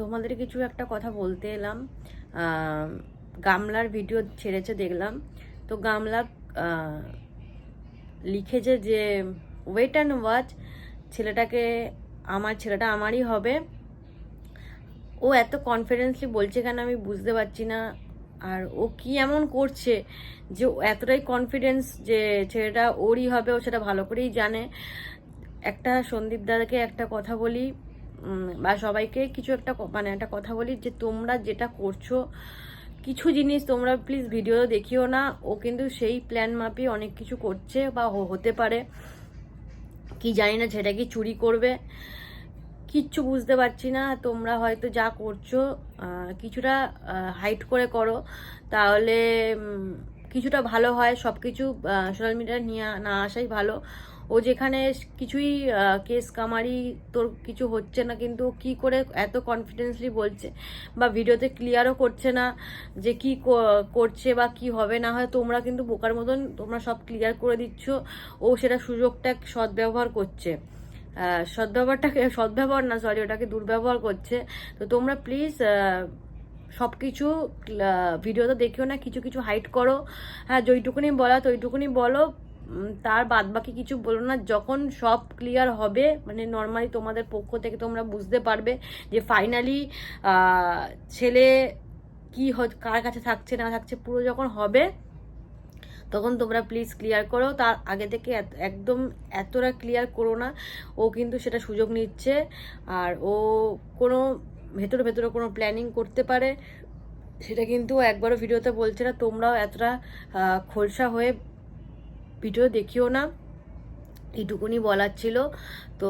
তোমাদের কিছু একটা কথা বলতে এলাম। গামলার ভিডিও ছেড়েছে, দেখলাম। তো গামলা লিখেছে যে ওয়েট অ্যান্ড ওয়াচ ছেলেটাকে, আমার ছেলেটা আমারই হবে। ও এত কনফিডেন্সলি বলছে কেন আমি বুঝতে পারছি না। আর ও কি এমন করছে যে এতটাই কনফিডেন্স যে, ছেলেটা ওরই হবে, ও সেটা ভালো করেই জানে। একটা সন্দীপ দাদাকে একটা কথা বলি বা সবাইকে কিছু একটা মানে একটা কথা বলি যে তোমরা যেটা করছ, কিছু জিনিস তোমরা প্লিজ ভিডিও দেখিও না। ও কিন্তু সেই প্ল্যান মাপি অনেক কিছু করছে বা হতে পারে। কি জানি না, সেটা কি চুরি করবে? কিচ্ছু বুঝতে পারছি না। তোমরা হয়তো যা করছ কিছুটা হাইট করে করো। তাহলে কিছুটা ভালো হয়। সব কিছু সোশ্যাল মিডিয়া নিয়ে না আসাই ভালো। ও যেখানে কিছুই কেস কামারি, তোর কিছু হচ্ছে না, কিন্তু ও কি করে এত কনফিডেন্সলি বলছে বা ভিডিওতে ক্লিয়ারও করছে না যে কি ক- করছে বা কি হবে, না হয় তোমরা কিন্তু বোকার মতন তোমরা সব ক্লিয়ার করে দিচ্ছ, ও সেটা সুযোগটা সদ্ব্যবহার করছে। সদ্ব্যবহারটাকে, সদ্ব্যবহার না সরি ওটাকে দুর্ব্যবহার করছে। তো তোমরা প্লিজ সব কিছু ভিডিওতে দেখিও না, কিছু কিছু হাইট করো। হ্যাঁ যেইটুকুনি বলা তো ওইটুকুনি বলো। তার বাদ বাকি কিছু বলো না, যখন সব ক্লিয়ার হবে মানে নর্মালি তোমাদের পক্ষ থেকে তোমরা বুঝতে পারবে যে ফাইনালি ছেলে কি কার কাছে থাকছে, না থাকছে, পুরো যখন হবে, তখন তোমরা প্লিজ ক্লিয়ার করো। তার আগে থেকে একদম এতটা ক্লিয়ার করো না, ও কিন্তু সেটা সুযোগ নিচ্ছে, আর ও কোনো ভেতরে ভেতরে কোনো প্ল্যানিং করতে পারে, সেটা কিন্তু একবারও ভিডিওতে বলছে না। তোমরাও এতটা খোলসা হয়ে ভিডিও দেখিও না। এইটুকুনি বলার ছিল। তো